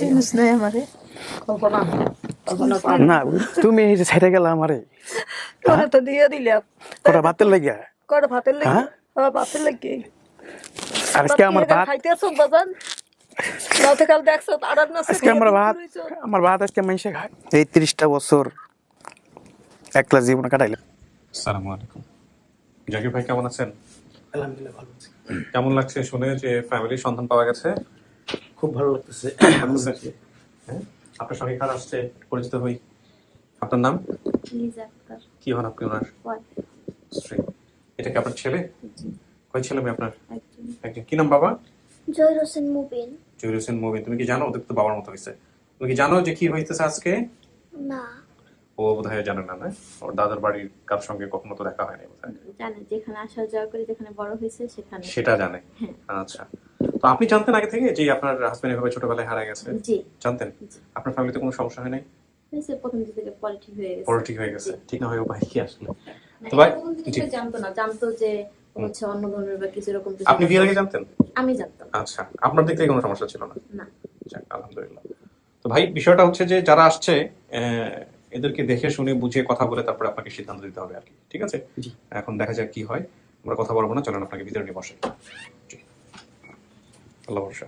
চিনিস নাই আমারে। কল্পনা কল্পনা না তুমি এই ছেড়ে গেলা আমারে। তোরে তো দিয়ে দিলাম। কটা ভাতের লাগিয়া? কড় ভাতের লাগি। হ্যাঁ? হ্যাঁ ভাতের লাগি। আজকে আমার ভাত খাইতেছ বাজান? রাতে দেখছ আড়ার না আজকে আমার ভাত আমার ভাত আজকে মাইসে খায়। এই ত্রিশটা বছর একলা জীবন কাটাইলাম। সালামু আলাইকুম। জাকির ভাই কেমন আছেন? আলহামদুলিল্লাহ ভালো আছি। কেমন লাগছে? শুনে যে ফ্যামিলির সন্তান পাওয়া গেছে। খুব ভালো লাগতেছে। হ্যাঁ? আপনার সঙ্গে কার আসছে? পরিচিত হই। আপনার নাম? কি হন আপনি ওনার? এটা কি আপনার ছেলে? কয় ছেলে মেয়ে আপনার? একজন। কি নাম বাবা? জহির হোসেন মুবিন। জহির হোসেন মুবিন। তুমি কি জানো? ওদের তো বাবার মতো হয়েছে তুমি কি জানো যে কি হইতেছে আজকে? না। ও বোধহয় জানে না না? ওর দাদার বাড়ির কার সঙ্গে কখনো তো দেখা হয়নি জানে যেখানে আসা যাওয়া করে যেখানে বড় হয়েছে সেখানে। সেটা জানে। আচ্ছা। তো আপনি জানতেন আগে থেকে যে আপনার হাজবেন্ড এভাবে ছোটবেলায় হারা গেছে? জি। জানতেন? আপনার ফ্যামিলিতে কোনো সমস্যা হয় নাই? প্রথম থেকে পরে হয়ে গেছে। পরে হয়ে গেছে। ঠিক না হয়ে উপায় কি আসলে? তো ভাই- এটা প্রথম দিক জি। থেকে জানতো না। জানতো যে হচ্ছে অন্য ধর্মের বা কিছু এরকম আপনি বিয়ের আগে জানতেন? আমি জানতাম। আচ্ছা আপনার দিক থেকে কোনো সমস্যা ছিল না? না। আলহামদুলিল্লাহ। তো ভাই বিষয়টা হচ্ছে যে যারা আসছে এদেরকে দেখে শুনে বুঝে কথা বলে তারপরে আপনাকে সিদ্ধান্ত দিতে হবে আর কি। ঠিক আছে? এখন দেখা যাক কি হয়। আমরা কথা বলব না চলেন আপনাকে ভিতরে নিয়ে বসে। আল্লাহ ভরসা।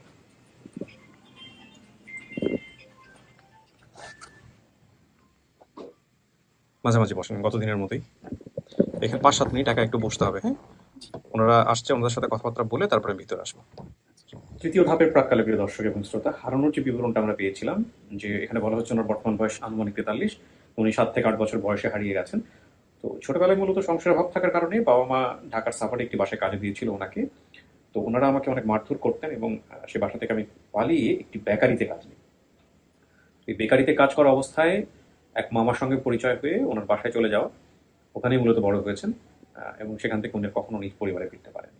মাঝামাঝি বসেন গত দিনের মতোই। এখানে পাঁচ সাত মিনিট একা একটু বসতে হবে হ্যাঁ? ওনারা আসছে, ওনাদের সাথে কথাবার্তা বলে তারপরে ভিতরে আসব। তৃতীয় ধাপের প্রাককালে, প্রিয় দর্শক এবং শ্রোতা, হারানোর যে বিবরণটা আমরা পেয়েছিলাম, যে এখানে বলা হচ্ছে ওনার বর্তমান বয়স আনুমানিক তেতাল্লিশ, উনি সাত থেকে আট বছর বয়সে হারিয়ে গেছেন। তো ছোটবেলায় মূলত সংসারের অভাব থাকার কারণে বাবা মা ঢাকার সাফারে একটি বাসায় কাজে দিয়েছিল ওনাকে। তো ওনারা আমাকে অনেক মারধর করতেন এবং সে বাসা থেকে আমি পালিয়ে একটি বেকারিতে কাজ নিই। এই বেকারিতে কাজ করা অবস্থায় এক মামার সঙ্গে পরিচয় হয়ে ওনার বাসায় চলে যাওয়া ওখানেই মূলত বড় হয়েছেন এবং সেখান থেকে উনি কখনো নিজ পরিবারে ফিরতে পারেন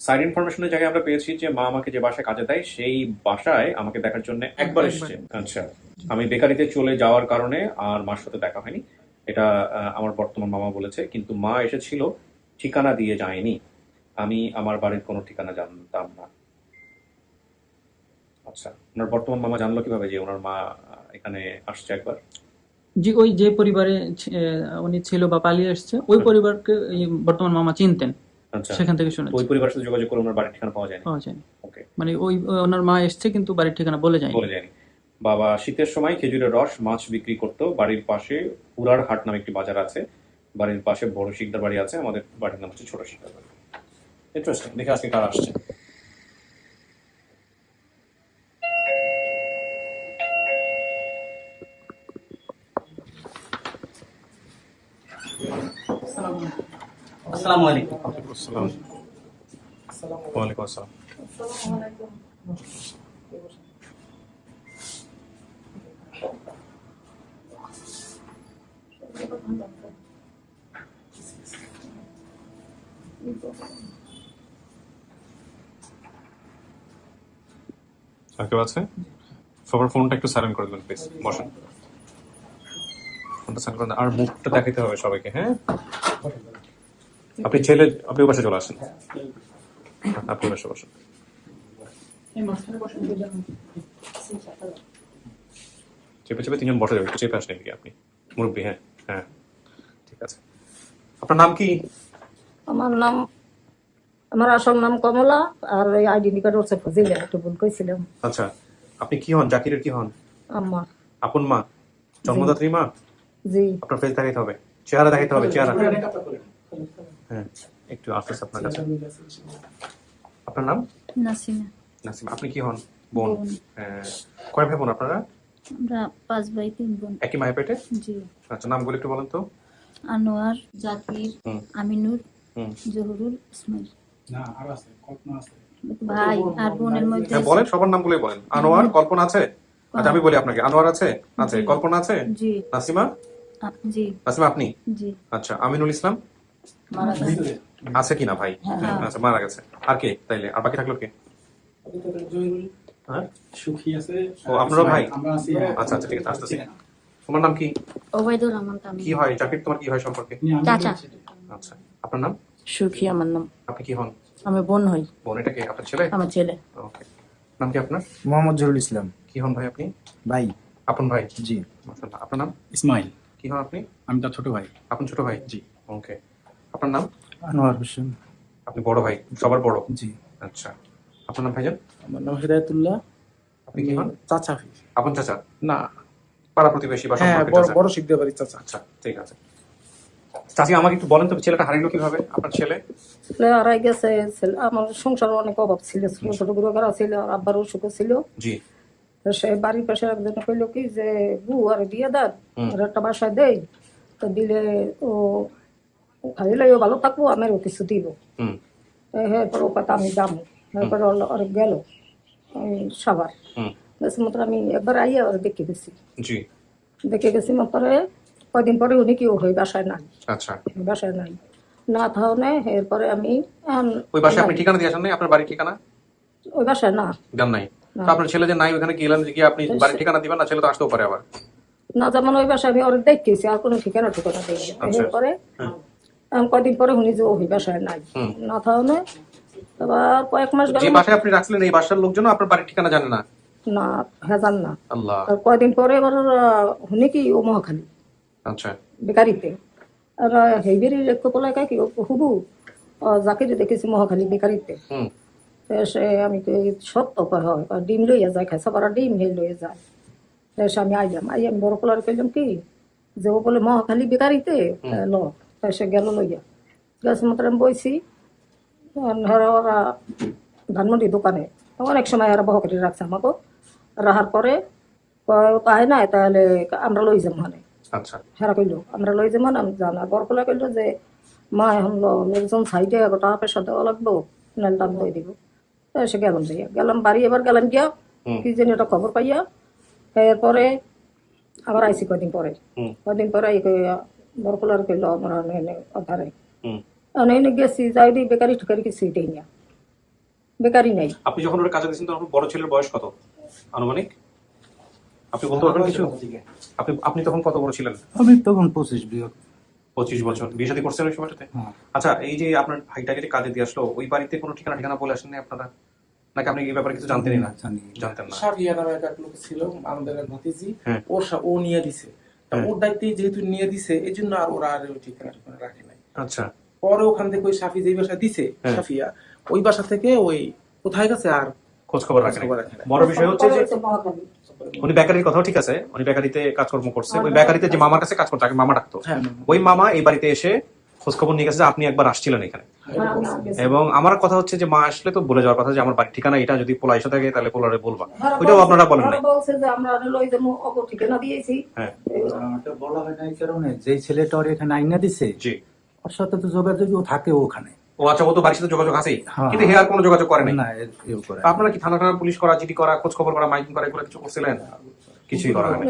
সাইড ইনফরমেশনের জায়গায় আমরা পেয়েছি যে মা আমাকে যে বাসায় কাজে দেয় সেই বাসায় আমাকে দেখার জন্য একবার এসেছে। আচ্ছা আমি বেকারিতে চলে যাওয়ার কারণে আর মার সাথে দেখা হয়নি। এটা আমার বর্তমান মামা বলেছে কিন্তু মা এসেছিল ঠিকানা দিয়ে যায়নি। আমি আমার বাড়ির কোনো ঠিকানা জানতাম না। আচ্ছা ওনার বর্তমান মামা জানলো কীভাবে যে ওনার মা এখানে আসছে একবার? জি ওই যে পরিবারে উনি ছিল বা পালিয়ে ওই পরিবারকে বর্তমান মামা চিনতেন। আচ্ছা। সেখান থেকে তো শুনেছি। ওই পরিবারের সাথে যোগাযোগ করে ওনার বাড়ির ঠিকানা পাওয়া যায়নি? পাওয়া যায়নি। ওকে। মানে ওই ওনার মা এসছে কিন্তু বাড়ির ঠিকানা বলে যায়নি। বলে যায়নি। বাবা শীতের সময় খেজুরের রস মাছ বিক্রি করতো। বাড়ির পাশে পুরার হাট নামে একটি বাজার আছে। বাড়ির পাশে বড় শিকদার বাড়ি আছে। আমাদের বাড়ির নাম হচ্ছে ছোট শিকদার বাড়ি। ইন্টারেস্টিং দেখে আজকে কারা আসছে আসসালামু আলাইকুম আসসালাম ওয়ালাইকুম আসসালাম আর কেউ আছে? সবার ফোনটা একটু সাইলেন্ট করে দেবেন প্লিজ বসেন। ফোনটা সাইলেন্ট করে আর মুখটা দেখাতে হবে সবাইকে হ্যাঁ? আপনি ছেলে আপনি ও পাশে চলে আসেন। আপনি বসে বসেন। চেপে চেপে তিনজন বসে যাবে একটু চেপে আসেন এদিকে আপনি। মুরব্বী হ্যাঁ হ্যাঁ ঠিক আছে। আপনার নাম কি? আমার নাম আমার আসল নাম কমলা আর ওই আইডেন্টি কার্ড হচ্ছে ফজিলা একটু ভুল কইছিলাম। আচ্ছা আপনি কি হন? জাকিরের কি হন? আম্মা। আপন মা? জন্মদাত্রী মা? জি। আপনার ফেস দেখাইতে হবে। চেহারা দেখাইতে হবে চেহারা। হ্যাঁ একটু আসতেছে আপনার কাছে। আপনার নাম? নাসিমা। নাসিম আপনি কি হন? বোন। বোন। হ্যাঁ, কয় ভাই বোন আপনারা? আমরা পাঁচ ভাই তিন বোন। একই মায়ের পেটে? জি। আচ্ছা নামগুলো একটু বলেন তো। আনোয়ার জাকির আমিনুর জহুরুল ইসমাইল। না আর আছে কল্পনা আছে। ভাই আর বোনের মধ্যে হ্যাঁ বলেন সবার নামগুলোই বলেন। আনোয়ার কল্পনা আছে? আচ্ছা আমি বলি আপনাকে আনোয়ার আছে? আছে কল্পনা আছে? জি। নাসিমা? জি। নাসিমা আপনি? জি। আচ্ছা আমিনুল ইসলাম? আছে কিনা ভাই? হ্যাঁ। আচ্ছা মারা গেছে। আর কে তাইলে? আর বাকি থাকল কে? ভিতরে জহিরুল। হ্যাঁ? সুখী আছে। ও, আপনারও ভাই? আচ্ছা আচ্ছা ঠিক আছে আসতেছি। তোমার নাম কি? ওবায়দুর রহমান কি হয় জাকির তোমার কি হয় সম্পর্কে? চাচা। আচ্ছা আপনার নাম? সুখী আমার নাম। আপনি কি হন? আমি বোন হই। বোন এটা কি আপনার ছেলে? আমার ছেলে। ওকে। নাম কি আপনার? মোহাম্মদ জহুরুল ইসলাম। কি হন ভাই আপনি? ভাই। আপন ভাই? জি। মাশাআল্লাহ। আপনার নাম? ইসমাইল। কি হন আপনি? আমি তার ছোট ভাই। আপন ছোট ভাই? জি। ওকে। আপনার নাম? আনোয়ার হোসেন। আপনি বড় ভাই? সবার বড়? জি। আচ্ছা। আপনার নাম ভাইজান? আমার নাম হিদায়তুল্লাহ। আপনি কি হন? চাচা আপন চাচা? না। পাড়া প্রতিবেশী বা হ্যাঁ সম্পর্কের বড় চাচা? বড় শিখতে পারি চাচা। আচ্ছা ঠিক আছে। চাচি আমাকে একটু বলেন তো ছেলেটা হারিলো কীভাবে? আপনার ছেলে? ছেলে হারাই গেছে আমার সংসার অনেক অভাব ছিল ছোট করা ছিল আর আব্বার অসুখ ছিল। জি। সে বাড়ির পাশে একজন কইল কি যে বু আর দিয়ে আর একটা বাসায় দেই তো দিলে ও ও খাইলে ও ভালো থাকব কিছু দিব। এরপর ও কথা আমি যাব। এরপর ওর গেল সাবার। বেশ মাত্র আমি একবার আইয়া ওর দেখে গেছি। দেখে গেছি মাত্রে কয়দিন পরে উনি কি ও হই বাসায় নাই? আচ্ছা। বাসায় নাই। না থাকলে এরপরে আমি ওই বাসায় আপনি ঠিকানা দিয়ে আসেন নাই? আপনার বাড়ির ঠিকানা? ওই বাসায় না। দেন নাই। তো আপনার ছেলে যে নাই ওখানে গেলেন যে কি আপনি বাড়ির ঠিকানা দিবেন না ছেলে তো আসতেও পারে আবার। না যেমন ওই বাসায় আমি ওর দেখতেছি আর কোনো ঠিকানা ঠিকানা দেই আচ্ছা। এরপরে কয়দিন পরে উনি যে ওই বাসায় নাই। না থাকলে এবার কয়েক মাস যে বাসায় আপনি রাখলেন এই বাসার লোকজন আপনার বাড়ির ঠিকানা জানে না? না হেজান না। আল্লাহ। আর কয়দিন পরে এবার শুনি কি ও মহাখালী? আচ্ছা। বেকারিতে। আর হেইবেরি বলে কাকি হুবু যাকে যে দেখেছি মহাখালী বেকারিতে। সে আমি সত্য কয় হয় ডিম লইয়া যায় খাই সবার ডিম হে লইয়া যায়। সে আমি আইলাম আই আমি বড় পোলার কইলাম কি যে ও বলে মহাখালী বেকারিতে ল। তো সে গেল লইয়া। গেছে মতো আমি বইছি হেরা ওরা ধানমন্ডি দোকানে। অনেক সময় এরা বহকারি রাখছে আমাকে রাহার পরে কয়, তাই নাই তাহলে আমরা লই যাম মানে আচ্ছা। হেরা কইল আমরা লই যাম মানে আমি জানা। বরকলা কইল যে মা এখন লো লোকজন সাইডে টাকা পয়সা দেওয়া লাগবো নাহলে দাম দিয়ে দিব। এসে গেলাম যাইয়া গেলাম বাড়ি এবার গেলাম গিয়া কি জানি একটা খবর পাইয়া। এরপরে আবার আইসি কদিন পরে। কদিন পরে বরকলার কইল আমরা অধারে এনে গেছি যাই দিই বেকারি ঠুকারি কিছু দেই না বেকারি নাই। আপনি যখন ওর কাজে দিয়েছেন তখন বড় ছেলের বয়স কত? আনুমানিক? আপনি বলতে পারবেন কিছু? আপনি আপনি তখন কত বড় ছিলেন? আমি তখন পঁচিশ বিয়ে পঁচিশ বছর। বিয়ে শাদী করছেন ওই সময়টাতে? হ্যাঁ। আচ্ছা এই যে আপনার ভাইটাকে যে কাজে দিয়ে আসলো ওই বাড়িতে কোনো ঠিকানা ঠিকানা বলে আসেন আপনারা? নাকি আপনি এই ব্যাপারে কিছু জানতেনই না জানতেন না। সারিয়া নামে এক লোক ছিল আমাদের ভাতিজি। হ্যাঁ। ওর ও নিয়ে দিছে। হ্যাঁ। ওর দায়িত্বে যেহেতু নিয়ে দিছে এই জন্য আর ওরা আর ওই ঠিকানা ঠিকানা রাখে নাই। আচ্ছা। পরে ওখান থেকে ওই সাফি যেই বাসা দিছে। সাফিয়া ওই বাসা থেকে ওই কোথায় গেছে আর খোঁজ খবর রাখে বড় বিষয় হচ্ছে যে উনি বেকারির কথাও ঠিক আছে। উনি বেকারিতে কাজকর্ম করছে। ওই বেকারিতে যে মামার কাছে কাজ করতো তাকে মামা ডাকতো। হ্যাঁ ওই মামা এই বাড়িতে এসে খোঁজখবর নিয়ে গেছে যে আপনি একবার আসছিলেন এখানে। এবং আমার কথা হচ্ছে যে মা আসলে তো বলে যাওয়ার কথা যে আমার বাড়ির ঠিকানা এটা যদি পোলা এসে থাকে তাহলে পোলারে বলবা। ওইটাও আপনারা বলেন নাই। যে দিয়েছি। হ্যাঁ। বলা হয় না এই কারণে যেই ছেলেটা ওর এখানে আইনা দিছে জি। ওর সাথে তো যোগাযোগ থাকে ওখানে। ও আচ্ছা ও তো বাড়ির সাথে যোগাযোগ আছেই। হ্যাঁ। কিন্তু হে আর কোনো যোগাযোগ করে না আপনারা কি থানা থানা পুলিশ করা জিডি করা খোঁজ খবর করা মাইকিং করা এগুলো কিছু করছিলেন? কিছুই করা হয়নি।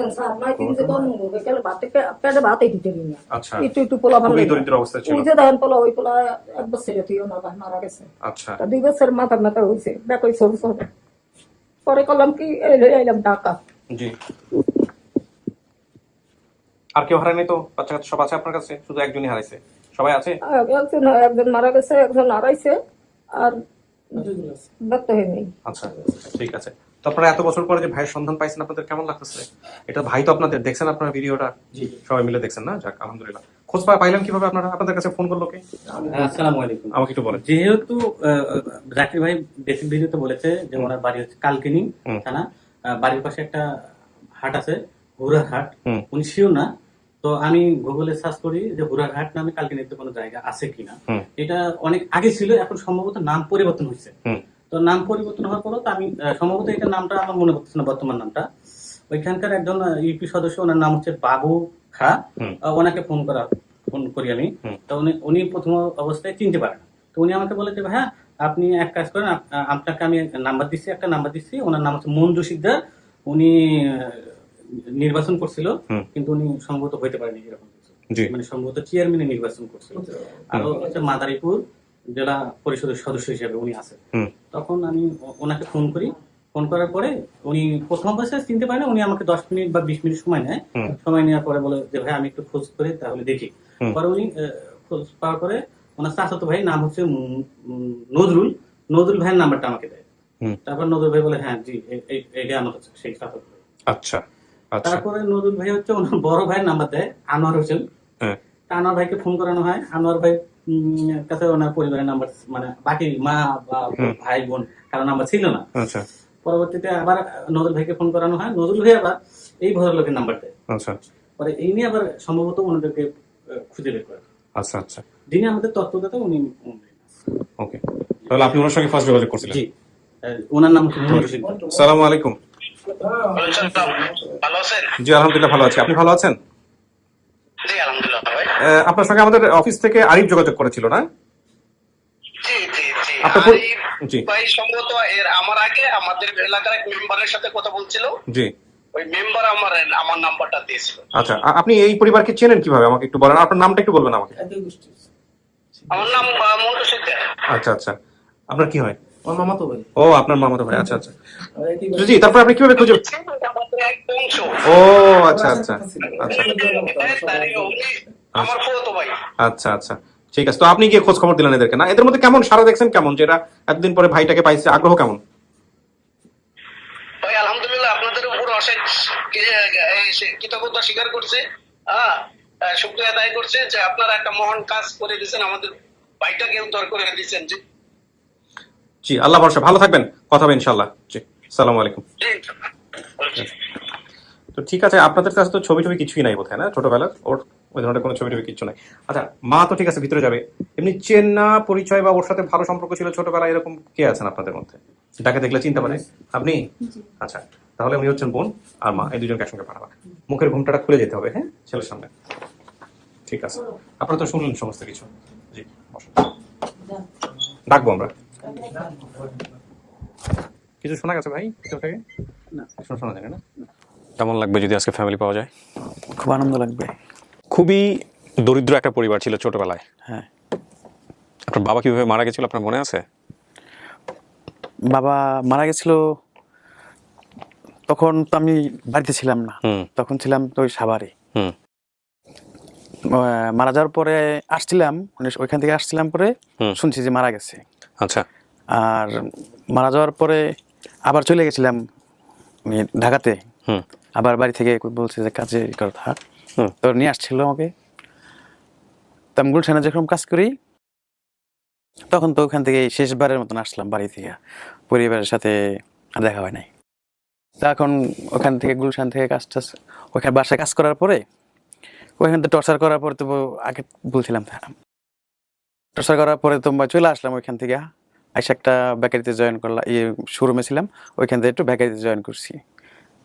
আচ্ছা। একটু একটু পোলা ভালো দরিদ্র অবস্থা ছিল। যে দেখেন পোলা ওই পোলা এক বছরে তুই ওনার ভাই মারা গেছে। আচ্ছা। দুই বছর মাথা মাথা হয়েছে দেখ ওই ছোট ছোট পরে করলাম কি এই ঢাকা। জি। আর কেউ হারায়নি তো? বাচ্চা কাচ্চা সব আছে আপনার কাছে? শুধু একজনই হারাইছে? সবাই আছে? একজন একজন মারা গেছে একজন হারাইছে আর আচ্ছা ঠিক আছে। তো আপনারা এত বছর পরে যে ভাইয়ের সন্ধান পাইছেন আপনাদের কেমন লাগতেছে? এটা ভাই তো আপনাদের দেখছেন আপনার ভিডিওটা? সবাই মিলে দেখছেন না? যাক আলহামদুলিল্লাহ। খোঁজ পা কীভাবে আপনারা? আপনাদের কাছে ফোন করল কে? আসসালামু আলাইকুম। আমাকে একটু বলেন। যেহেতু আহ, জাকির ভাই বেসিক ভিডিওতে বলেছে যে ওনার বাড়ি হচ্ছে কালকিনি হুম। থানা। আহ, বাড়ির পাশে একটা হাট আছে হুরার হাট। হুম। উনি শিও না তো আমি গুগলে সার্চ করি যে হুরার হাট নামে কালকিনিতে কোনো জায়গা আছে কিনা। এটা অনেক আগে ছিল এখন সম্ভবত নাম পরিবর্তন হয়েছে। তো নাম পরিবর্তন হওয়ার পরও তো আমি সম্ভবত এটা নামটা আমার মনে পড়ছে না বর্তমান নামটা। ওইখানকার একজন ইউপি সদস্য ওনার নাম হচ্ছে বাবু খা। ওনাকে ফোন করা ফোন করি আমি। তো উনি উনি প্রথম অবস্থায় চিনতে পারেন। তো উনি আমাকে বলে যে হ্যাঁ আপনি এক কাজ করেন আপনাকে আমি নাম্বার দিচ্ছি একটা নাম্বার দিচ্ছি। ওনার নাম হচ্ছে মঞ্জু সিকদার উনি নির্বাচন করছিল কিন্তু উনি সম্ভবত হইতে পারেনি এরকম কিছু। মানে সম্ভবত চেয়ারম্যানে নির্বাচন করছিল। আর হচ্ছে মাদারীপুর জেলা পরিষদের সদস্য হিসেবে উনি আছেন। তখন আমি ওনাকে ফোন করি। ফোন করার পরে উনি প্রথম অবস্থায় চিনতে পারে না উনি আমাকে দশ মিনিট বা বিশ মিনিট সময় নেয়। সময় নেওয়ার পরে বলে যে ভাই আমি একটু খোঁজ করে তাহলে দেখি। পরে উনি আহ, খোঁজ পাওয়ার পরে ওনার চাচাতো ভাই নাম হচ্ছে নজরুল। নজরুল ভাইয়ের নাম্বারটা আমাকে দেয়। তারপর নজরুল ভাই বলে হ্যাঁ জি এটা আমার হচ্ছে সেই আচ্ছা আচ্ছা। তারপরে নজরুল ভাই হচ্ছে ওনার বড় ভাইয়ের নাম্বার দেয় আনোয়ার হোসেন। হ্যাঁ। আনোয়ার ভাইকে ফোন করানো হয়। আনোয়ার ভাই কাছে ওনার পরিবারের নাম্বার মানে বাকি মা বা ভাই বোন কারও নাম্বার ছিল না। আচ্ছা। পরবর্তীতে আবার নজরুল ভাইকে ফোন করানো হয়। নজরুল ভাই আবার এই ভদ্রলোকের নাম্বার দেয়। আচ্ছা। পরে এই নিয়ে আবার সম্ভবত ওনাদেরকে খুঁজে বের করে। আচ্ছা আচ্ছা। যিনি আমাদের তত্ত্বদাতা উনি ওকে তাহলে আপনি ওনার সঙ্গে ফার্স্ট যোগাযোগ করছিলেন? জি। ওনার নাম সালাম আলাইকুম। জি আলহামদুলিল্লাহ ভালো আছি। আপনি ভালো আছেন? আপনার সঙ্গে আমাদের অফিস থেকে আরিফ যোগাযোগ করেছিল না? জি জি জি। আপনার আর পরি- এই ভাই সম্ভবত এর আমার আগে আমাদের এলাকার এক মেম্বারের সাথে কথা বলছিল। জি। ওই মেম্বার আমার আমার নাম্বারটা দিয়েছিল। আচ্ছা আপনি এই পরিবারকে চেনেন কীভাবে? আমাকে একটু বলেন। আপনার নামটা একটু বলবেন আমাকে। আমার নাম আচ্ছা আচ্ছা। আপনার কি হয়? আমার মামা ভাই। ও আপনার মামাতো ভাই আচ্ছা আচ্ছা। জি, তারপর আপনি কীভাবে খুঁজে আমাদের ও আচ্ছা আচ্ছা আচ্ছা। আচ্ছা আচ্ছা। ঠিক আছে তো আপনি গিয়ে খোঁজ খবর দিলেন এদেরকে না? এদের মধ্যে কেমন সারা দেখছেন কেমন যেটা এতদিন পরে ভাইটাকে পাইছে আগ্রহ কেমন? ভাই আলহামদুলিল্লাহ আপনাদের উপর অশেষ কৃতজ্ঞতা স্বীকার করছে। হ্যাঁ শুক্রিয়া আদায় করছে যে আপনারা একটা মহান কাজ করে দিয়েছেন আমাদের ভাইটাকে উদ্ধার করে দিয়েছেন। জি আল্লাহ ভরসা। ভালো থাকবেন। কথা হবে ইনশাল্লাহ জি সালাম আলাইকুম। তো ঠিক আছে আপনাদের কাছে তো ছবি টবি কিছুই নাই বোধহয় না? ছোটবেলার ওর ওই ধরনের কোনো ছবি টবি কিছু নাই। আচ্ছা মা তো ঠিক আছে ভিতরে যাবে। এমনি চেনা পরিচয় বা ওর সাথে ভালো সম্পর্ক ছিল ছোটবেলায় এরকম কে আছেন আপনাদের মধ্যে? যাকে দেখলে চিন্তা পারে আপনি? আচ্ছা তাহলে উনি হচ্ছেন বোন আর মা এই দুজনকে একসঙ্গে পাঠাবা। মুখের ঘুমটাটা খুলে যেতে হবে হ্যাঁ? ছেলের সামনে। ঠিক আছে। আপনারা তো শুনলেন সমস্ত কিছু। জি ডাকবো আমরা। কিছু শোনা গেছে ভাই? কিছু থেকে? না। শোনা শোনা যায় না? কেমন লাগবে যদি আজকে ফ্যামিলি পাওয়া যায়? খুব আনন্দ লাগবে। খুবই দরিদ্র একটা পরিবার ছিল ছোটবেলায়। হ্যাঁ। আপনার বাবা কীভাবে মারা গেছিল আপনার মনে আছে? বাবা মারা গেছিল তখন তো আমি বাড়িতে ছিলাম না। হুম। তখন ছিলাম তো ওই সাভারে। হুম। মারা যাওয়ার পরে আসছিলাম মানে ওইখান থেকে আসছিলাম পরে হুম। শুনছি যে মারা গেছে। আচ্ছা। আর মারা যাওয়ার পরে আবার চলে গেছিলাম ঢাকাতে। হুম। আবার বাড়ি থেকে বলছে যে কাজে কথা হুম। তো নিয়ে আসছিল আমাকে। তো আমি গুলশানে যখন কাজ করি তখন তো ওখান থেকে শেষবারের মতন আসলাম বাড়ি থেকে। পরিবারের সাথে আর দেখা হয় নাই। তা এখন ওখান থেকে গুলশান থেকে কাজ টাজ ওখানে বাসায় কাজ করার পরে ওইখান থেকে টর্চার করার পরে তো আগে বলছিলাম টর্চার করার পরে তো চলে আসলাম ওইখান থেকে। এসে একটা বেকারিতে জয়েন করলাম ইয়ে শোরুমে ছিলাম, ওইখান থেকে একটু বেকারিতে জয়েন করছি।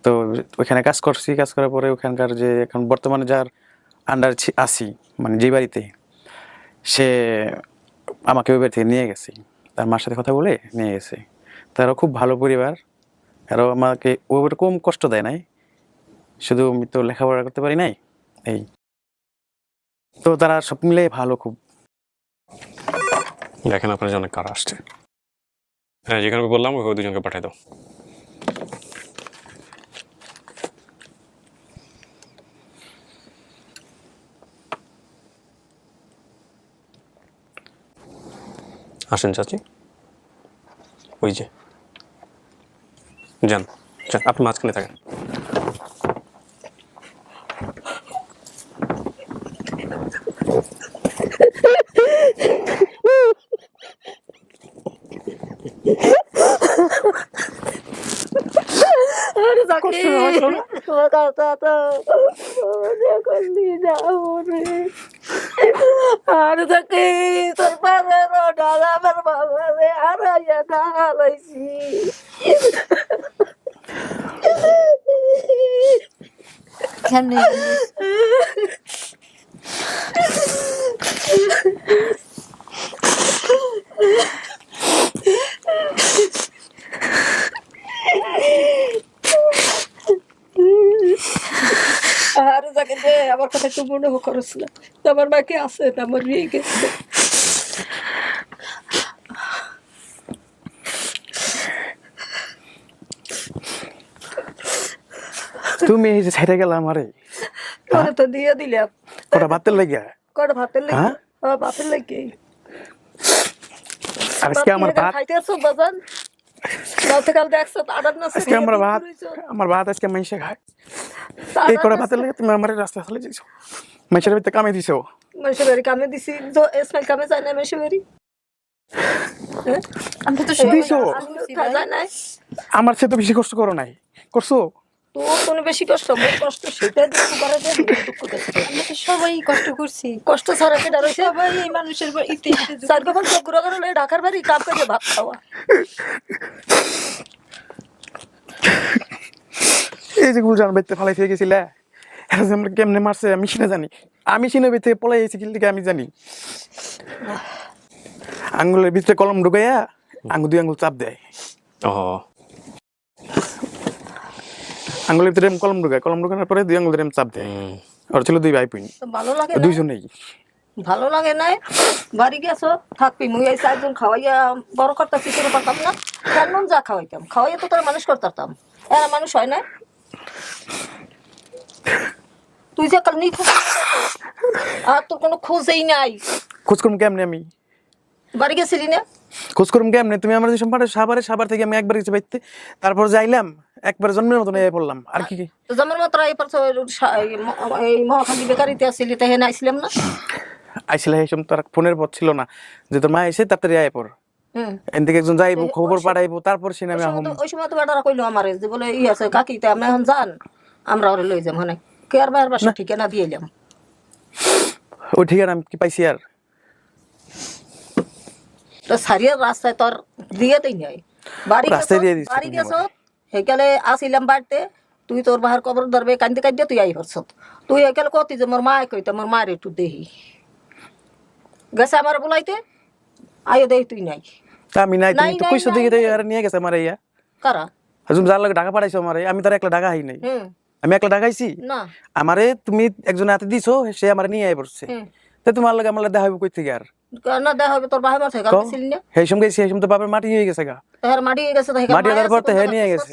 তো ওইখানে কাজ করছি, কাজ করার পরে ওখানকার যে এখন বর্তমানে যার আন্ডার আছি মানে যে বাড়িতে, সে আমাকে ওই বাড়ি থেকে নিয়ে গেছে। তার মার সাথে কথা বলে নিয়ে গেছে। তারও খুব ভালো পরিবার, আরও আমাকে ওরকম কষ্ট দেয় নাই, শুধু আমি তো লেখাপড়া করতে পারি নাই, এই। তো তারা সব মিলে ভালো খুব। দেখেন আপনার জন্য কারা আসছে। হ্যাঁ যেখানে বললাম ওইভাবে দুজনকে পাঠিয়ে দাও। আসেন চাচি। ওই যে। যান, আপনি মাঝখানে থাকেন আরে আরে জাকি তোর বাবার ডালামের বাবা রে হারাইয়া না হারাইছি কেমনে আরে জাকি রে আমার কথা মনে করছ না। আমার বাকি আছে না আমার বিয়ে গেছে তুমি এই যে ছাইটা গেলাম আরে তোরে তো দিয়ে দিলাম। কটা ভাতের লাগিয়া? কটা ভাতের লাগে হ্যাঁ? হ্যাঁ ভাতের লাগে আজকে আমার ভাত খাইতেছো বাজান? গতকাল দেখছ আদার না আজকে আমার ভাত আমার ভাত আজকে মাইসে খায়। এই করে ভাতের লাগে তুমি আমার রাস্তা চলে যাইছো। মাইসের ভিতরে কামে দিছো। বাড়ি কামে দিছি। তো কামে যায় না মানুষের বাড়ি? আমি তো দিছো আমার সে তো বেশি কষ্ট করো নাই। করছ? তো কোনো বেশি কষ্ট কষ্ট সেটা দুঃখ করে যে দুঃখ করছে। সবাই কষ্ট করছি। কষ্ট ছাড়া কেটা রয়েছে সবাই এই মানুষের ইতে চোখ ঘুরা করে ঢাকার বাড়ি কাম করে ভাত খাওয়া। এই যে গুলজান বাইতে ফালাই থেকে গেছিলে এরা যে আমরা কেমনে মারছে আমি সিনে জানি। আমি সিনে বাইতে পলাই এসেছি কিল আমি জানি। আঙ্গুলের ভিতরে কলম ঢুকাইয়া আঙ্গুল দুই আঙ্গুল চাপ দেয়। ও আঙ্গুলের ভিতরে কলম ঢুকায় কলম ঢুকানোর পরে দুই আঙ্গুল এরম চাপ দেয়। ওর ছিল দুই ভাই পুইন তো ভালো লাগে দুইজনেই। ভালো লাগে নাই বাড়ি গেছো থাকবি মুই এই চারজন খাওয়াইয়া বড় করতেছি করে পারতাম না? কেন যা খাওয়াইতাম। খাওয়াইয়া তো তোরা মানুষ করতাম এরা মানুষ হয় না? তুই যে কাল নিখোঁজ আর তোর কোনো খোঁজেই নাই। খোঁজ করুম কেমনে আমি? বাড়ি গেছিলি না? খোঁজ করুম কেমনে? তুমি আমার যে সম্পাদে সাবারে সাবার থেকে আমি একবার গেছি বাইতে তারপর যাইলাম একবার জন্মের মতন এই পড়লাম। আর কি কি? তো যেমন মাত্র এই পারছ এই মহাখালী বেকারিতে আসছিলি তো হেন আইছিলাম না? আইসিলা এই সময় তার ফোনের পথ ছিল না। যে তোর মা এসে তাড়াতাড়ি আয় এন থেকে একজন যাইবো খবর পাঠাইবো তারপর ওই সময় তো- বেটারা কইলো আমারে যে বলে ই আছে কাকি তা আমি এখন যান আমরা ওরে লই যাম মানে কে আর বার বাসা ঠিকানা দিয়ে এলাম। ওই ঠিকানা আমি কি পাইছি আর? তো সারিয়ার রাস্তায় তোর দিয়ে দেই নাই। বাড়ি রাস্তায় দিয়ে দিছি বাড়ি গেছো হেকালে আসিলাম বাড়িতে তুই তোর বাহার কবর ধরবে কান্দে কান্দে তুই আই হরছ তুই হেকালে কতি যে মোর মায় কইতে মোর মায়ের একটু দেহি। গেছে আমার বলাইতে আইও দেহি তুই নাই। আমি নাই তুমি তো কইছো নাই, দিকে আর নিয়ে গেছে আমার ইয়া কারা? তুমি যার লাগে ঢাকা পাঠাইছো আমারে আমি তার একলা ঢাকা হাই নাই। আমি একলা ঢাকাইছি না। আমারে তুমি একজন হাতে দিছো সে আমারে নিয়ে আই পড়ছে। তো তোমার লাগে আমার দেখা হইব কই থেকে আর? সেই সময় সেই সময় তো বাপের মাটি হয়ে গেছে গা। তাহার মাটি হয়ে গেছে তো মাটি হওয়ার পর তো হে নিয়ে গেছে।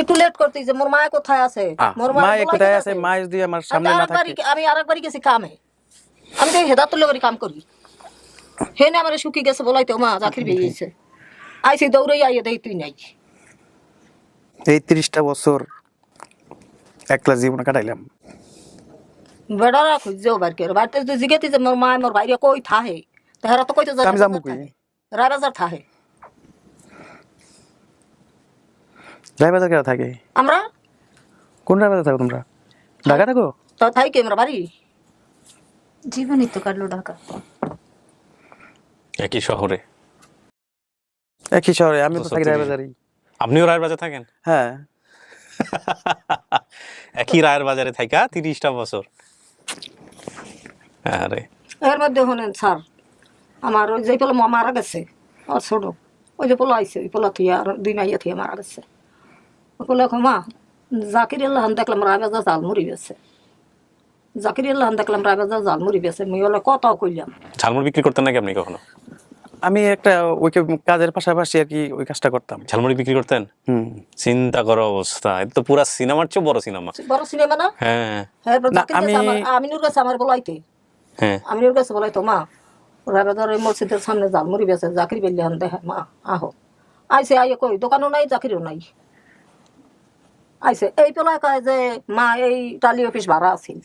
একটু লেট যে মোর কোথায় আছে? আহ, মোর মা কোথায় আছে? মা যদি আমার সামনে না থাকে। আমি আরেকবারই গেছি কামে। আমি তো কাম করি। হে না আমার শুকি গেছে বলাইতে মা গেছে দৌড়াই আইয়ে দেই তুই নাই। এই তিরিশটা বছর একলা জীবন কাটাইলাম। বাড়িতে জিগেতি যে মোর মা মোর বাইরে কই থাহে তো কইতে আমি কই রায়বাজার থাহে কেরা থাকে আমরা কোন থাকো তোমরা ঢাকা থাকো তো থাই কি আমরা বাড়ি জীবনই তো কাটলো ঢাকা একই শহরে একই শহরে আমি তো তো থাকি। রায়বাজারই আপনিও রায়ের বাজারে থাকেন হ্যাঁ একই রায়ের বাজারে থাকা তিরিশটা বছর আরে। এর মধ্যে শুনেন স্যার আমার ওই যে পোলো মারা গেছে আর ছোট ওই যে পোলা আইছে ওই পোলা থুই আর দুই মাইয়া থুই মারা গেছে। পোলা মা জাকির আল্লাহ দেখলাম রায়বাজার জাল মুড়ি গেছে। জাকির আল্লাহ দেখলাম রায়বাজার জাল মুড়ি গেছে। মুই বলে কত কইলাম? ঝালমুড়ি বিক্রি করতেন নাকি আপনি কখনো? আমি একটা ওই কাজের পাশাপাশি আর কি ওই কাজটা করতাম। ঝালমুড়ি বিক্রি করতেন? হুম। চিন্তা করো অবস্থা। এটা তো পুরা সিনেমার চেয়ে বড় সিনেমা। বড় সিনেমা না? হ্যাঁ। হ্যাঁ না, আমি- আমার- আমিনুর কাছে আমার বলাইতে। হ্যাঁ। আমিনুর কাছে বলাইতো মা রায়বাজার ওই মসজিদের সামনে জাল মুড়ি বেছে জাকির বেললে হান দেখে মা আহো। আইসে আইয়ে কই দোকানও নাই জাকিরও নাই। আইসে এই পেলায় কয় যে মা এই টালি অফিস ভাড়া আছিল।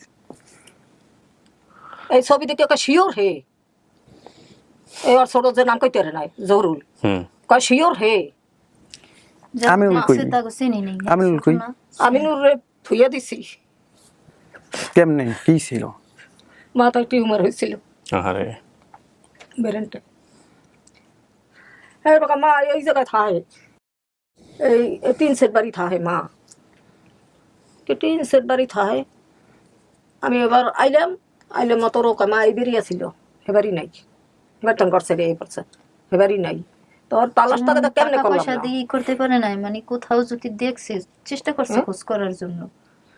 এই ছবি দেখে শিওর হে? এই ওর ছোট যে নাম কইতে রে নাই জহরুল। হুম। কয় শিওর হে? আমি কই? আমি কই? আমিনুর রে থুইয়া দিছি। কেমনে? কি ছিল? মাথায় টিউমার হয়েছিল আরে বেরেন্টে। হ্যাঁ বাবা মা এই জায়গায় থাহে। এই এই তিন সেট বাড়ি থাহে মা। তিন সেট বাড়ি থাহে। আমি এবার আইলাম আইলাম মতো রোকা মা এই বেরিয়ে ছিল এবারই নাই। টান করছে রে এই করছে। এবারই নাই। তোর তালাশ টাকা তো কেমনে করলাম পয়সা দিয়ে করতে পারে নাই মানে কোথাও যদি দেখছে চেষ্টা করছে হ্যাঁ? খোঁজ করার জন্য।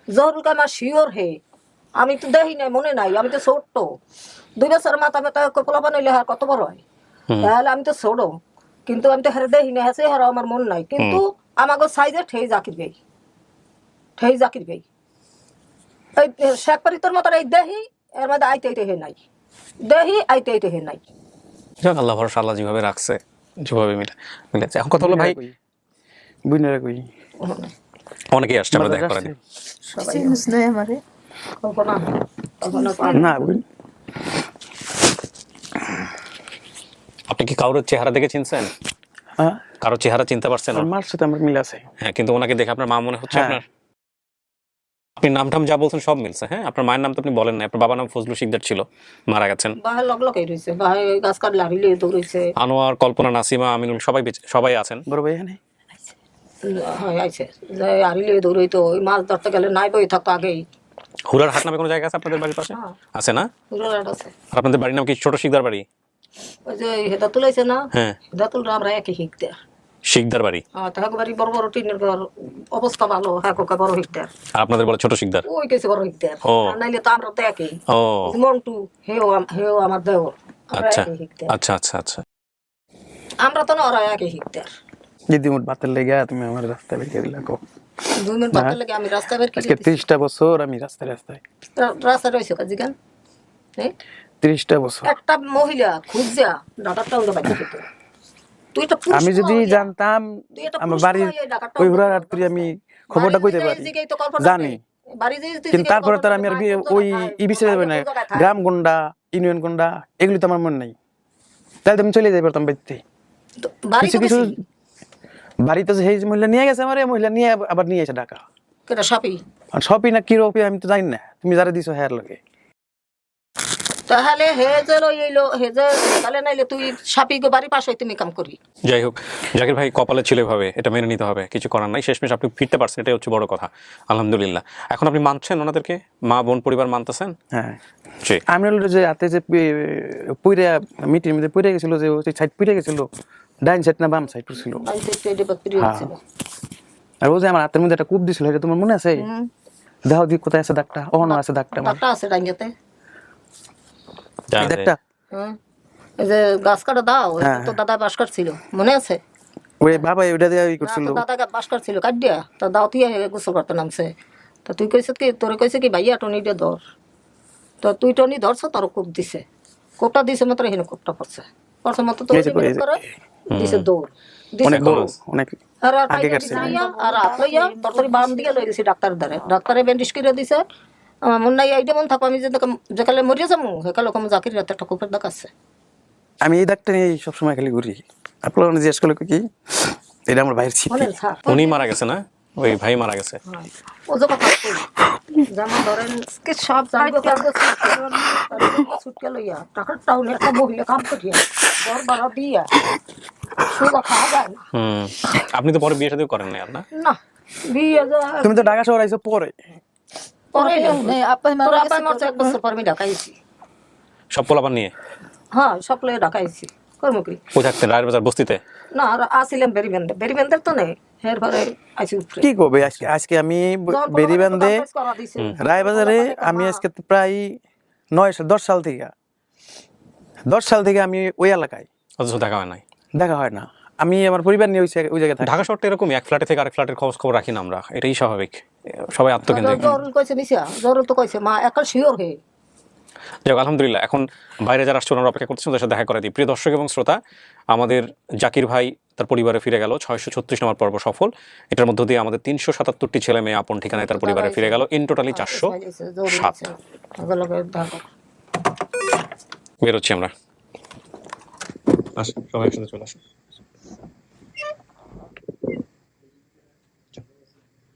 জহরুল কামা শিওর হে। আমি তো দেখি নাই মনে নাই। আমি তো ছোট্ট। দুই বছর মাথা ব্যথা কপলা বানাইলে আর কত বড় হয়। তাহলে আমি তো ছোট। কিন্তু আমি তো হেরে দেখি না হেসে হেরা আমার মন নাই। কিন্তু আমাকে সাইজে ঠেই জাকির গাই ঠেই জাকির গাই এই শেখ পারিতর মতো এই দেহি এর মধ্যে আইতে আইতে হে নাই। দেহি আইতে আইতে হে নাই। যাক আল্লাহ ভরসা আল্লাহ যেভাবে রাখছে যেভাবে মিলে মিলেছে। এখন কথা হলো ভাই কই? অনেকেই আসছে আমরা দেখা করে দিই। সবাই চিনিস নয় আমারে। কল্পনা কল্পনা পান। না আপনি কি কারোর চেহারা দেখে চিনছেন? হ্যাঁ। কারও চেহারা চিনতে পারছেন? আর মার সাথে আমার মিল আছে। হ্যাঁ কিন্তু ওনাকে দেখে আপনার মা মনে হচ্ছে হ্যাঁ। আপনার? আপনি নাম টাম যা বলছেন সব মিলছে হ্যাঁ? আপনার মায়ের নাম তো আপনি বলেন না আপনার বাবার নাম ফজলু শিকদার ছিল মারা গেছেন। বাহার লগ লগাই রয়েছে বাহার গাছ কাট লাড়িলে দৌড়েছে। আনোয়ার কল্পনা নাসিমা আমিনুল সবাই সবাই আছেন। বড় ভাই এখানে? হয় আইছে। যে আড়িলে দৌড়ইতো ওই মাছ ধরতে গেলে নাই বই থাকতো আগেই। হুরার হাট নামে কোনো জায়গা আছে আপনাদের বাড়ির পাশে? হ্যাঁ। আছে না? পুরো রাত আছে। আর আপনাদের বাড়ির নাম কি ছোট শিকদার বাড়ি? ওই যে হেদা তুলাইছে না? হ্যাঁ। হেদা তুলরা আমরা একই শিখতার শিকদার বাড়ি? তাহাকে বাড়ি বড় বড় টিনের ঘর অবস্থা ভালো হ্যাঁ বড় শিখতার আপনাদের বলে ছোট শিকদার? ওই কেছে বড় শিখতার নাইলে তো আমরা তো একই। ও। মন্টু হেও হেও আমার দেওর। আচ্ছা। আচ্ছা আচ্ছা আচ্ছা। আমরা তো না একই শিখতার যদি মোট বাতের লেগে তুমি আমার রাস্তায় বের করে দুই মিনিট বাদ লাগে আমি রাস্তা বের করে ত্রিশটা বছর আমি রাস্তায় রাস্তায়। রাস্তা রয়েছে কাজী গান ত্রিশটা বছর। একটা মহিলা খুঁজা বাইকে খেত তুই তো আমি যদি। জানতাম আমার ডাকাতটা ওই হুরার হাট তুই আমি খবরটা কইতে পারি। জানি। বাড়ি কিন্তু তারপরে তার আমি আর ওই ই বিষয়ে থাকে, না। গ্রাম গুন্ডা ইউনিয়ন গুন্ডা এগুলি তো আমার মনে নাই। তাহলে তো আমি চলে যাই পারতাম বাড়িতে। কিছু কিছু বাড়িতে সেই মহিলা নিয়ে গেছে আমার মহিলা নিয়ে আবার নিয়ে এসে ঢাকা। সাপি না কি রকম আমি তো জানি না। তুমি যারা দিছো হ্যাঁ লোকে তাহলে হে যে লই এলো হে যে তাহলে নাইলে তুই সাপি গো বাড়ি পাশে তুমি কাম করি। যাই হোক জাকির ভাই কপালে ছিল এভাবে এটা মেনে নিতে হবে কিছু করার নাই শেষমেশ আপনি ফিরতে পারছেন এটাই হচ্ছে বড় কথা আলহামদুলিল্লাহ। এখন আপনি মানছেন ওনাদেরকে? মা বোন পরিবার মানতেছেন? হ্যাঁ। জি। আমি যে হাতে যে পুইরে মিটির মধ্যে পুইরে গেছিল যে ওই সাইড পুইরে গেছিল ডাইন সাইড না বাম সাইড ছিল হ্যাঁ। ছিল আর ও যে আমার হাতের মধ্যে একটা কূপ দিছিল এটা তোমার মনে আছে? হুম। দেহ দি কোথায় আছে দাগটা? অহনো আছে দাগটা আমার। আছে ডাঙ্গাতে হ্যাঁ এই যে গাছ কাটা দাও হ্যাঁ, তো দাদা বাস কাটছিল মনে আছে? ওই বাবা ওইটা দিয়ে করছিল দাদা বাস কাটছিল কাট দিয়া। তো দাও তুই গোসল করতে নামছে। তো তুই কইছ কি তোরে কইছে কি ভাইয়া টনি দিয়ে ধর। তো তুই টনি ধরছ তোর কোপ দিছে। কোপটা দিছে মাত্র হেন কোপটা পড়ছে। পড়ছে মাত্র তো এই যে, এই যে। করে দিছে দৌড়। দিছে অনেক বড় অনেক আর আর আগে পাইয়া কাটছে। দিছে আর আতলাইয়া তরতরি বাম দিকে লই গেছি ডাক্তার দ্বারে ডাক্তারে ব্যান্ডেজ করে দিছে আমার মন নাই এইটা মন থাকো আমি যে যেকালে মরিয়া যাব সেকালে জাকির রাতে একটা দাগ আছে। আমি এই দাগটা নিয়ে সবসময় খালি ঘুরি। আপনার জিজ্ঞেস করল কি? এটা আমার ভাইয়ের থাক উনি মারা গেছে না? ওই ভাই মারা গেছে। ও যে কথা ধরেন কি সব জানব কাজ ছুটকে লইয়া টাকার টাউনে একটা মহিলা কাম করিয়া বর বাড়া দিয়া সুগা খাওয়া যায় না। হুম। আপনি তো পরে বিয়ে সাথে করেন আপনার না? বিয়ে তুমি তো ঢাকা শহর আইছো পরে। পরে তোর আপা মরছে এক বছর পর আমি ঢাকাইছি সব পোলাপান নিয়ে? হ্যাঁ সকলে ঢাকাইছি কর্ম কি? কোথায় থাকতেন রায়ের বাজার বস্তিতে? না আর আসিলাম বেরিবেন্দে বেরিবেন্দের তো নেই হের ঘরে উপরে। কি করবে? আজকে আজকে আমি রায়বাজারে আমি আজকে প্রায় নয় সাল- দশ সাল থেকে। দশ সাল থেকে আমি ওই এলাকায়। অথচ দেখা হয় নাই। দেখা হয় না। আমি আমার পরিবার নিয়ে ওই জায়গায়- থাকি। ঢাকা শহরটা এরকমই এক ফ্ল্যাটে থেকে আরেক ফ্ল্যাটের খবর খবর রাখি না আমরা। এটাই স্বাভাবিক। সবাই আত্মকেন্দ্রিক। জরুল কইছে মিশা জরুল তো কইছে মা একাল শিওর হে। যাক আলহামদুলিল্লাহ এখন বাইরে যারা আসছে ওনারা অপেক্ষা করতেছেন ওদের সাথে দেখা করে দিই। প্রিয় দর্শক এবং শ্রোতা আমাদের জাকির ভাই তার পরিবারে ফিরে গেল ছয়শো ছত্রিশ নম্বর পর্ব সফল। এটার মধ্য দিয়ে আমাদের তিনশো সাতাত্তরটি ছেলে মেয়ে আপন ঠিকানায় তার পরিবারে ফিরে গেল। ইন টোটালি চারশো সাত। বেরোচ্ছি আমরা। আসুন সবাই একসাথে চলে আসুন কাকা আছে কাকা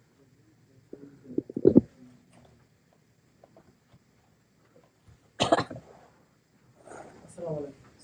বড় শিখদের চিনছ বড় শিখদের চিনি যখন তিনি আমার বাড়ি ছিল হ্যাঁ তুমি আমার ছিল নাকি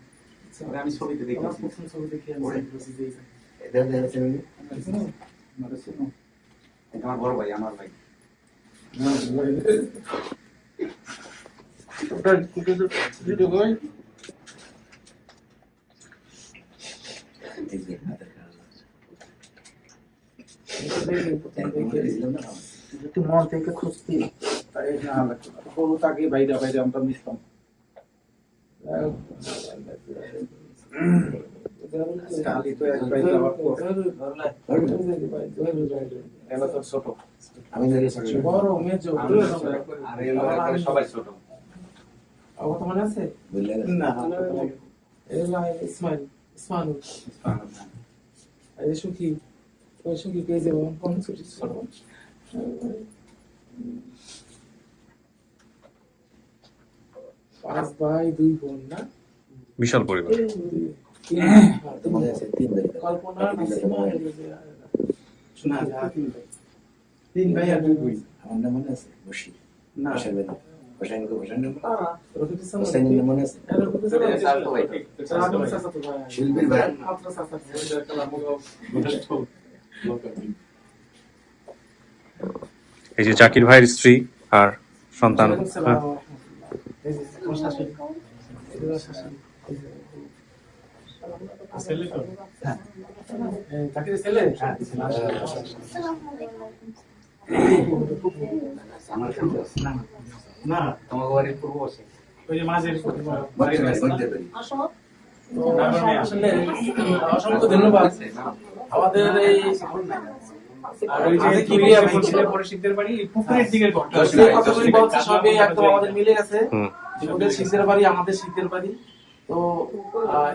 আমি ছবিতে দেখি আমার প্রথম ছবি দেখি আমি বলছি যে আমার বড় ভাই আমার ভাই। ভিডিও মন থেকে খুঁজতি বাইরে বাইরে আমরা মিশতাম সবাই ছোট মনে আছে না ইসমাইল ইসমানুল এই সুখী সুখী কে যাব কোন ছোট ভাই দুই বোন না? বিশাল পরিবার। কল্পনা তিন ভাই। আর দুই বোন। আমার নাম মনে আছে না। মনে শিল্পীর ভাই। এই যে জাকির ভাইয়ের স্ত্রী আর সন্তান। শাশুড়ি এই শাশুড়ি ছেলে তো হ্যাঁ চাকরি ছেলে হ্যাঁ না তোমার বাড়ির পূর্ব আছে ওই যে মাঝের বাড়ি বাড়ি বলতে পারি আসলে অসংখ্য ধন্যবাদ আমাদের এই পুকুরের দিকের সবই একদম মিলে গেছে। ওদের শীতের বাড়ি আমাদের শীতের বাড়ি। তো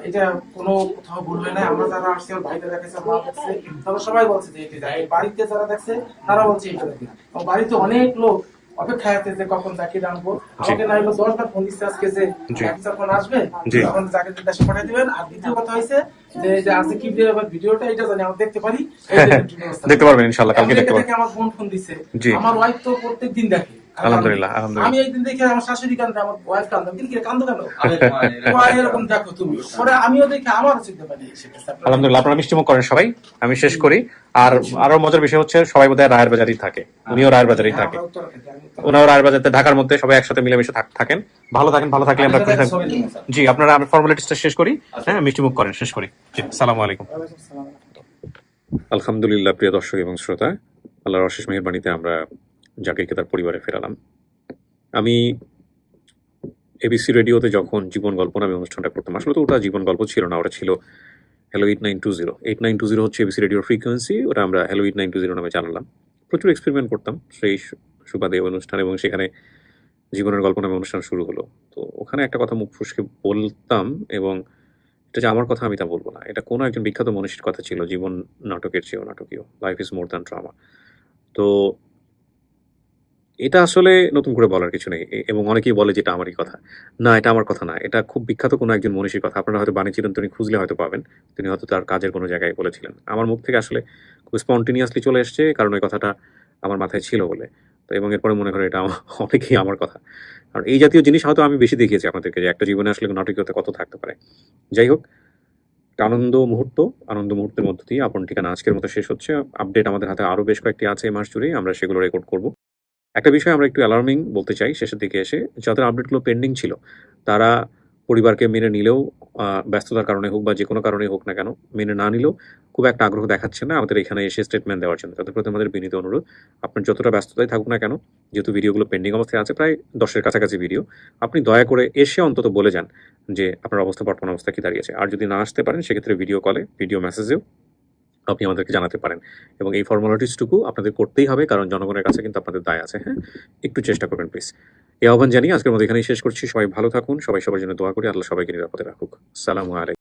এটা কোনো কোথাও ভুল হয় না আমরা যারা আসছি আমার ভাইটা দেখেছে মা দেখছে তারা সবাই বলছে যে এটি যায়। বাড়িতে যারা দেখছে তারা বলছে এটা দেখি বাড়িতে অনেক লোক অপেক্ষায় আছে যে কখন জাকির আনব। আমাকে না হলো দশ বার ফোন দিচ্ছে আজকে যে যখন আসবে তখন জাকির দেশে পাঠিয়ে দিবেন। আর দ্বিতীয় কথা হয়েছে যে যে আজকে কি ভিডিওটা এটা জানি আমরা দেখতে পারি। হ্যাঁ, হ্যাঁ। দেখতে পারবেন ইনশাল্লাহ কালকে দেখতে পারবেন। আমার ফোন দিছে। আমার ওয়াইফ তো প্রত্যেক দিন দেখে। আলহামদুলিল্লাহ, আলহামদুলিল্লাহ। আমি একদিন দেখে আমার শাশুড়ি কান্দে আমার ওয়াইফ কান্দে কিন্তু কি কান্দো কেন? এরকম দেখো তুমি। পরে আমিও দেখে আমারও চিনতে পারি আলহামদুলিল্লাহ আপনারা মিষ্টিমুখ করেন সবাই আমি শেষ করি। আর আরও মজার বিষয় হচ্ছে সবাই বোধহয় রায়ের বাজারেই থাকে। উনিও রায়ের বাজারেই থাকে। ওনাও রায়ের বাজারে ঢাকার মধ্যে সবাই একসাথে মিলেমিশে থাকেন। ভালো থাকেন ভালো থাকলে আমরা খুশি থাকব। জি আপনারা আমি ফর্মালিটিসটা শেষ করি। হ্যাঁ মিষ্টিমুখ করেন শেষ করি। জি সালামু আলাইকুম। আলহামদুলিল্লাহ প্রিয় দর্শক এবং শ্রোতা আল্লাহর অশেষ মেহরবানিতে আমরা জাকিরকে তার পরিবারে ফেরালাম। আমি এবিসি রেডিওতে যখন জীবন গল্প নামে অনুষ্ঠানটা করতাম, আসলে তো ওটা জীবন গল্প ছিল না, ওটা ছিল hello eight nine two zero eight nine two zero হচ্ছে এবিসি রেডিওর ফ্রিকোয়েন্সি ওটা আমরা hello eight nine two zero নামে চালালাম প্রচুর এক্সপেরিমেন্ট করতাম সেই সুবাদে অনুষ্ঠান এবং সেখানে জীবনের গল্প নামে অনুষ্ঠান শুরু হলো। তো ওখানে একটা কথা মুখ ফুসকে বলতাম এবং এটা যে আমার কথা আমি তা বলব না। এটা কোনো একজন বিখ্যাত মনীষীর কথা ছিল, জীবন নাটকের চেয়েও নাটকীয়। Life is more than drama তো এটা আসলে নতুন করে বলার কিছু নেই। এবং অনেকেই বলে যেটা আমারই কথা। না, এটা আমার কথা না। এটা খুব বিখ্যাত কোনো একজন মনীষীর কথা। আপনারা হয়তো বাণী চিরন্তনী খুঁজলে হয়তো পাবেন। তিনি হয়তো তার কাজের কোনো জায়গায় বলেছিলেন। আমার মুখ থেকে আসলে খুব স্পন্টিনিয়াসলি চলে এসছে, কারণ ওই কথাটা আমার মাথায় ছিল বলে। তো এবং এরপরে মনে করেন এটা অনেকেই আমার কথা। কারণ এই জাতীয় জিনিস হয়তো আমি বেশি দেখিয়েছি আপনাদেরকে যে একটা জীবনে আসলে নাটকীয়তা কত থাকতে পারে। যাই হোক আনন্দ মুহূর্ত। আনন্দ মুহূর্তের মধ্য দিয়ে আপন ঠিকানা আজকের মতো শেষ হচ্ছে। আপডেট আমাদের হাতে আরও বেশ কয়েকটি আছে এই মাস জুড়েই। আমরা সেগুলো রেকর্ড করব। একটা বিষয় আমরা একটু অ্যালার্মিং বলতে চাই, শেষের দিকে এসে। যাদের আপডেটগুলো পেন্ডিং ছিল, তারা পরিবারকে মেনে নিলেও ব্যস্ততার কারণে হোক বা যে কোনো কারণে হোক না কেন, মেনে না নিলেও খুব একটা আগ্রহ দেখাচ্ছে না আমাদের এখানে এসে স্টেটমেন্ট দেওয়ার জন্য। তাদের প্রতি আমাদের বিনীত অনুরোধ, আপনার যতটা ব্যস্ততায় থাকুক না কেন, যেহেতু ভিডিওগুলো পেন্ডিং অবস্থায় আছে, প্রায় দশের কাছাকাছি ভিডিও আপনি দয়া করে এসে অন্তত বলে যান যে আপনার অবস্থা, বর্তমান অবস্থা কি দাঁড়িয়েছে। আর যদি না আসতে পারেন, সেক্ষেত্রে ভিডিও কলে ভিডিও মেসেজেও আপনি আমাদেরকে জানাতে পারেন। এবং এই ফর্মালিটিসটুকু আপনাদের করতেই হবে, কারণ জনগণের কাছে কিন্তু আপনাদের দায় আছে হ্যাঁ? একটু চেষ্টা করবেন প্লিজ এই আহ্বান জানিয়ে আজকের মতো এখানেই শেষ করছি। সবাই ভালো থাকুন, সবাই সবার জন্য দোয়া করি, আল্লাহ সবাইকে নিরাপদে রাখুক। সালামু আলাইকুম।